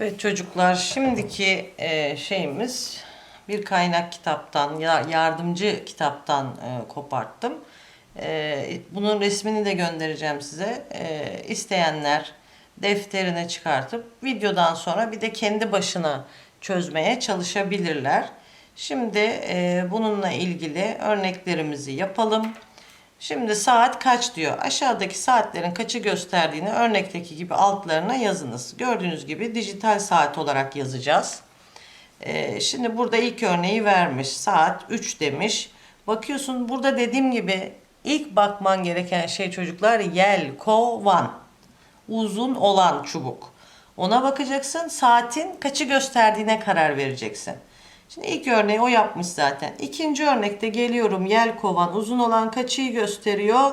Evet çocuklar şimdiki e, şeyimiz bir kaynak kitaptan ya yardımcı kitaptan e, koparttım. E, bunun resmini de göndereceğim size. E, isteyenler defterine çıkartıp videodan sonra bir de kendi başına çözmeye çalışabilirler. Şimdi bununla ilgili örneklerimizi yapalım. Şimdi saat kaç diyor. Aşağıdaki saatlerin kaçı gösterdiğini örnekteki gibi altlarına yazınız. Gördüğünüz gibi dijital saat olarak yazacağız. Ee, şimdi burada ilk örneği vermiş. Saat 3 demiş. Bakıyorsun burada dediğim gibi ilk bakman gereken şey çocuklar yel, kovan. Uzun olan çubuk. Ona bakacaksın. Saatin kaçı gösterdiğine karar vereceksin. Şimdi ilk örneği o yapmış zaten. İkinci örnekte geliyorum yel kovan uzun olan kaçıyı gösteriyor?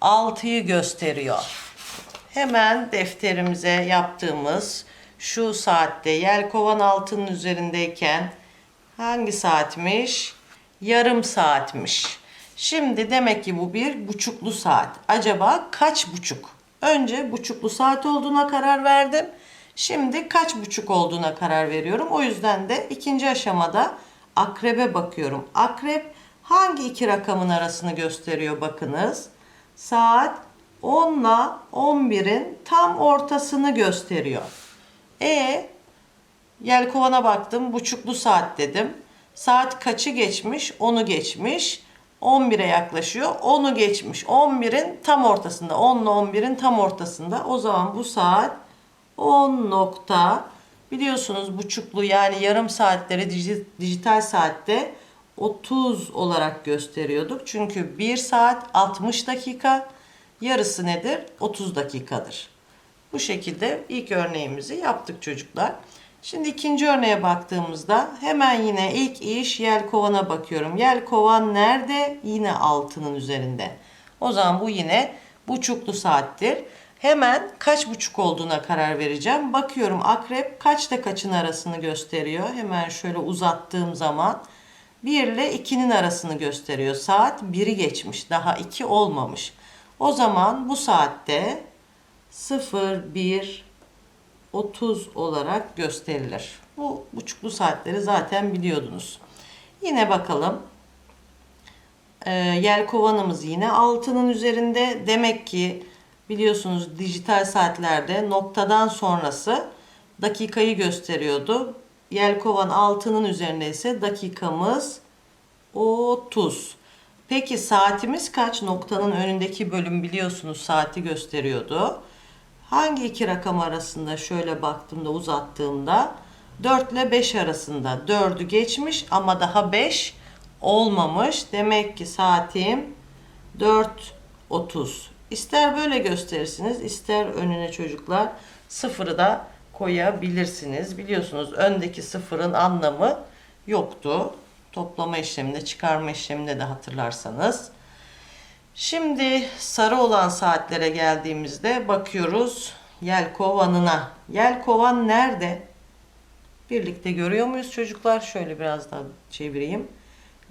6'yı gösteriyor. Hemen defterimize yaptığımız şu saatte yel kovan altının üzerindeyken hangi saatmiş? Yarım saatmiş. Şimdi demek ki bu bir buçuklu saat. Acaba kaç buçuk? Önce buçuklu saat olduğuna karar verdim. Şimdi kaç buçuk olduğuna karar veriyorum. O yüzden de ikinci aşamada akrebe bakıyorum. Akrep hangi iki rakamın arasını gösteriyor bakınız. Saat 10 ile 11'in tam ortasını gösteriyor. E Yelkovana baktım. Buçuklu saat dedim. Saat kaçı geçmiş? 10'u geçmiş. 11'e yaklaşıyor. 10'u geçmiş. 11'in tam ortasında. 10 ile 11'in tam ortasında. O zaman bu saat 10 nokta biliyorsunuz buçuklu yani yarım saatleri diji- dijital saatte 30 olarak gösteriyorduk. Çünkü 1 saat 60 dakika yarısı nedir? 30 dakikadır. Bu şekilde ilk örneğimizi yaptık çocuklar. Şimdi ikinci örneğe baktığımızda hemen yine ilk iş yelkovana bakıyorum. Yelkovan nerede? Yine altının üzerinde. O zaman bu yine buçuklu saattir. Hemen kaç buçuk olduğuna karar vereceğim. Bakıyorum akrep kaçta kaçın arasını gösteriyor. Hemen şöyle uzattığım zaman 1 ile 2'nin arasını gösteriyor. Saat 1'i geçmiş. Daha 2 olmamış. O zaman bu saatte 0, 1, 30 olarak gösterilir. Bu buçuklu saatleri zaten biliyordunuz. Yine bakalım. Ee, yelkovanımız yine altının üzerinde. Demek ki biliyorsunuz dijital saatlerde noktadan sonrası dakikayı gösteriyordu. Yelkovan altının üzerinde ise dakikamız 30. Peki saatimiz kaç? Noktanın önündeki bölüm biliyorsunuz saati gösteriyordu. Hangi iki rakam arasında şöyle baktığımda uzattığımda 4 ile 5 arasında 4'ü geçmiş ama daha 5 olmamış. Demek ki saatim 4.30. İster böyle gösterirsiniz ister önüne çocuklar sıfırı da koyabilirsiniz. Biliyorsunuz öndeki sıfırın anlamı yoktu. Toplama işleminde çıkarma işleminde de hatırlarsanız. Şimdi sarı olan saatlere geldiğimizde bakıyoruz yelkovanına. Yelkovan nerede? Birlikte görüyor muyuz çocuklar? Şöyle biraz daha çevireyim.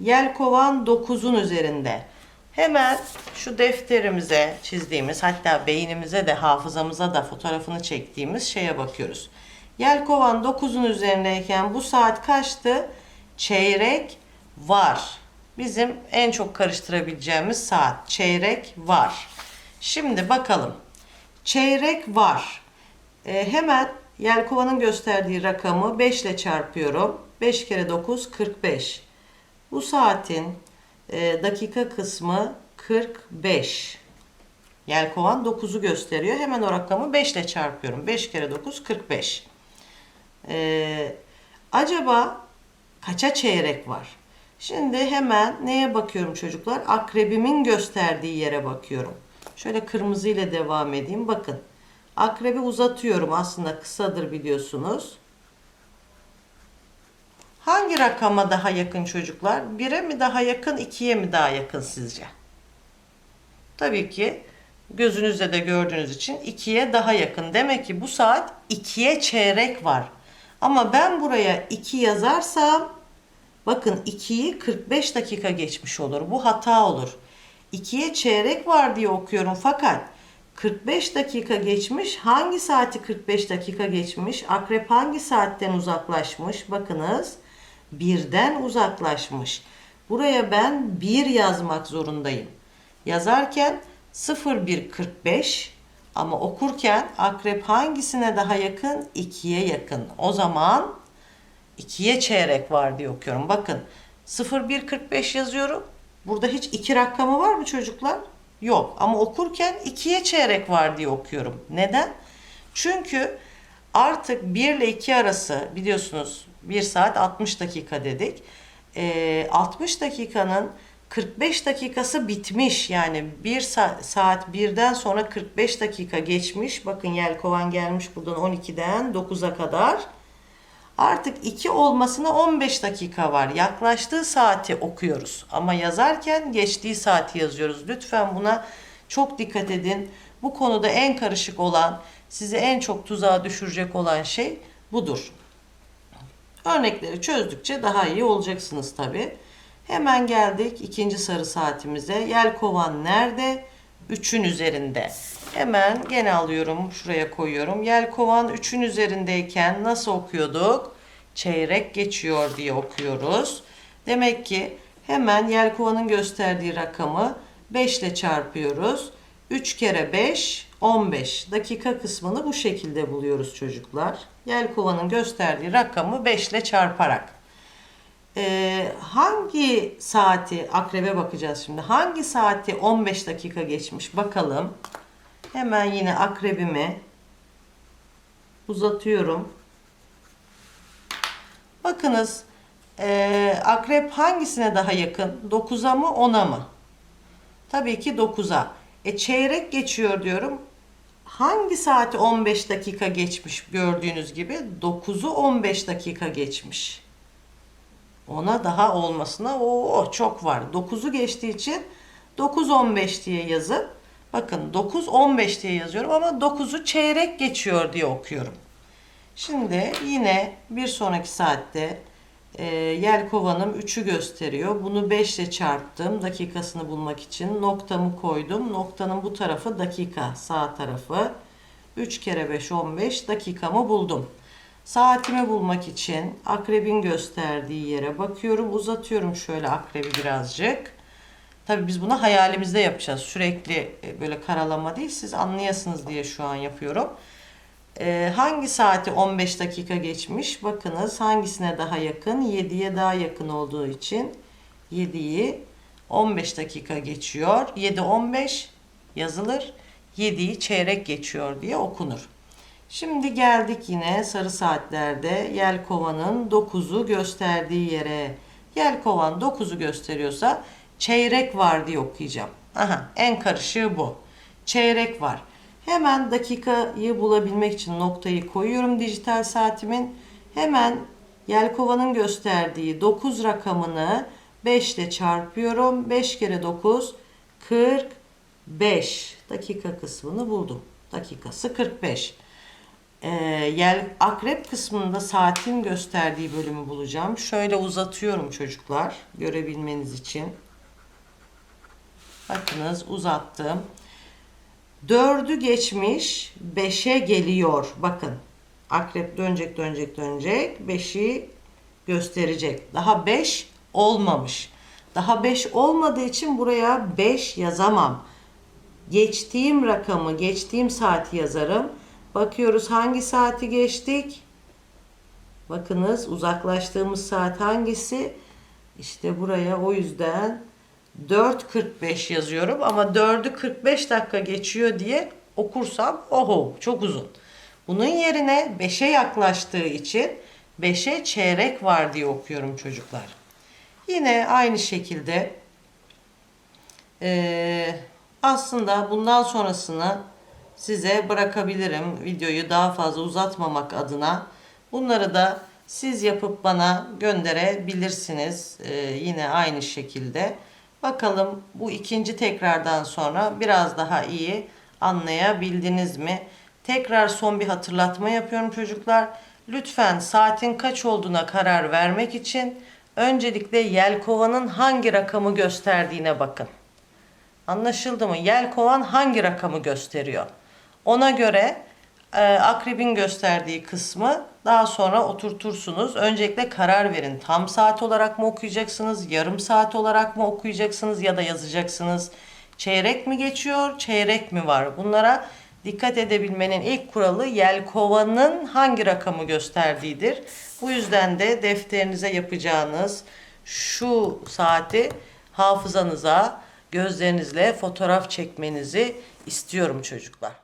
Yelkovan 9'un üzerinde. Hemen şu defterimize çizdiğimiz hatta beynimize de hafızamıza da fotoğrafını çektiğimiz şeye bakıyoruz. Yelkovan 9'un üzerindeyken bu saat kaçtı? Çeyrek var. Bizim en çok karıştırabileceğimiz saat. Çeyrek var. Şimdi bakalım. Çeyrek var. Ee, hemen Yelkova'nın gösterdiği rakamı 5 ile çarpıyorum. 5 kere 9 45. Bu saatin e, dakika kısmı 45. Yelkovan 9'u gösteriyor. Hemen o rakamı 5 ile çarpıyorum. 5 kere 9 45. Ee, acaba kaça çeyrek var? Şimdi hemen neye bakıyorum çocuklar? Akrebimin gösterdiği yere bakıyorum. Şöyle kırmızı ile devam edeyim. Bakın. Akrebi uzatıyorum. Aslında kısadır biliyorsunuz. Hangi rakama daha yakın çocuklar? 1'e mi daha yakın, 2'ye mi daha yakın sizce? Tabii ki gözünüzde de gördüğünüz için 2'ye daha yakın. Demek ki bu saat 2'ye çeyrek var. Ama ben buraya 2 yazarsam bakın 2'yi 45 dakika geçmiş olur. Bu hata olur. 2'ye çeyrek var diye okuyorum fakat 45 dakika geçmiş. Hangi saati 45 dakika geçmiş? Akrep hangi saatten uzaklaşmış? Bakınız birden uzaklaşmış. Buraya ben 1 yazmak zorundayım. Yazarken 0145 ama okurken akrep hangisine daha yakın? 2'ye yakın. O zaman 2'ye çeyrek var diye okuyorum. Bakın 0145 yazıyorum. Burada hiç 2 rakamı var mı çocuklar? Yok ama okurken 2'ye çeyrek var diye okuyorum. Neden? Çünkü artık 1 ile 2 arası biliyorsunuz 1 saat 60 dakika dedik. Ee, 60 dakikanın 45 dakikası bitmiş. Yani 1 sa- saat 1'den sonra 45 dakika geçmiş. Bakın yelkovan gelmiş buradan 12'den 9'a kadar. Artık 2 olmasına 15 dakika var. Yaklaştığı saati okuyoruz. Ama yazarken geçtiği saati yazıyoruz. Lütfen buna çok dikkat edin. Bu konuda en karışık olan, sizi en çok tuzağa düşürecek olan şey budur. Örnekleri çözdükçe daha iyi olacaksınız tabi. Hemen geldik ikinci sarı saatimize. Yelkovan nerede? 3'ün üzerinde. Hemen gene alıyorum şuraya koyuyorum. Yelkovan 3'ün üzerindeyken nasıl okuyorduk? Çeyrek geçiyor diye okuyoruz. Demek ki hemen yelkovanın gösterdiği rakamı 5 ile çarpıyoruz. 3 kere 5 15. Dakika kısmını bu şekilde buluyoruz çocuklar. Yelkovanın gösterdiği rakamı 5 ile çarparak. Ee, hangi saati akrebe bakacağız şimdi. Hangi saati 15 dakika geçmiş bakalım. Hemen yine akrebimi uzatıyorum. Bakınız ee, akrep hangisine daha yakın? 9'a mı 10'a mı? Tabii ki 9'a. E çeyrek geçiyor diyorum. Hangi saati 15 dakika geçmiş gördüğünüz gibi 9'u 15 dakika geçmiş. Ona daha olmasına o çok var. 9'u geçtiği için 9-15 diye yazıp bakın 9-15 diye yazıyorum ama 9'u çeyrek geçiyor diye okuyorum. Şimdi yine bir sonraki saatte e, yelkovanım 3'ü gösteriyor. Bunu 5 ile çarptım dakikasını bulmak için. Noktamı koydum. Noktanın bu tarafı dakika sağ tarafı. 3 kere 5 15 dakikamı buldum. Saatimi bulmak için akrebin gösterdiği yere bakıyorum. Uzatıyorum şöyle akrebi birazcık. Tabii biz bunu hayalimizde yapacağız. Sürekli e, böyle karalama değil. Siz anlayasınız diye şu an yapıyorum. Ee, hangi saati 15 dakika geçmiş? Bakınız hangisine daha yakın? 7'ye daha yakın olduğu için 7'yi 15 dakika geçiyor. 7 15 yazılır. 7'yi çeyrek geçiyor diye okunur. Şimdi geldik yine sarı saatlerde Yelkova'nın 9'u gösterdiği yere. Yelkovan 9'u gösteriyorsa çeyrek var diye okuyacağım. Aha en karışığı bu. Çeyrek var. Hemen dakikayı bulabilmek için noktayı koyuyorum dijital saatimin. Hemen Yelkova'nın gösterdiği 9 rakamını 5 ile çarpıyorum. 5 kere 9 45. Dakika kısmını buldum. Dakikası 45. Ee, yel akrep kısmında saatin gösterdiği bölümü bulacağım. Şöyle uzatıyorum çocuklar görebilmeniz için. Bakınız uzattım. Dördü geçmiş, beşe geliyor. Bakın. Akrep dönecek, dönecek, dönecek. Beşi gösterecek. Daha beş olmamış. Daha beş olmadığı için buraya beş yazamam. Geçtiğim rakamı, geçtiğim saati yazarım. Bakıyoruz hangi saati geçtik? Bakınız uzaklaştığımız saat hangisi? İşte buraya o yüzden 4.45 yazıyorum ama 4'ü 45 dakika geçiyor diye okursam oho çok uzun. Bunun yerine 5'e yaklaştığı için 5'e çeyrek var diye okuyorum çocuklar. Yine aynı şekilde eee, aslında bundan sonrasını size bırakabilirim videoyu daha fazla uzatmamak adına. Bunları da siz yapıp bana gönderebilirsiniz Ee, yine aynı şekilde. Bakalım bu ikinci tekrardan sonra biraz daha iyi anlayabildiniz mi? Tekrar son bir hatırlatma yapıyorum çocuklar. Lütfen saatin kaç olduğuna karar vermek için öncelikle yelkovanın hangi rakamı gösterdiğine bakın. Anlaşıldı mı? Yelkovan hangi rakamı gösteriyor? Ona göre akrebin gösterdiği kısmı daha sonra oturtursunuz. Öncelikle karar verin. Tam saat olarak mı okuyacaksınız? Yarım saat olarak mı okuyacaksınız ya da yazacaksınız? Çeyrek mi geçiyor? Çeyrek mi var? Bunlara dikkat edebilmenin ilk kuralı yelkovanın hangi rakamı gösterdiğidir. Bu yüzden de defterinize yapacağınız şu saati hafızanıza gözlerinizle fotoğraf çekmenizi istiyorum çocuklar.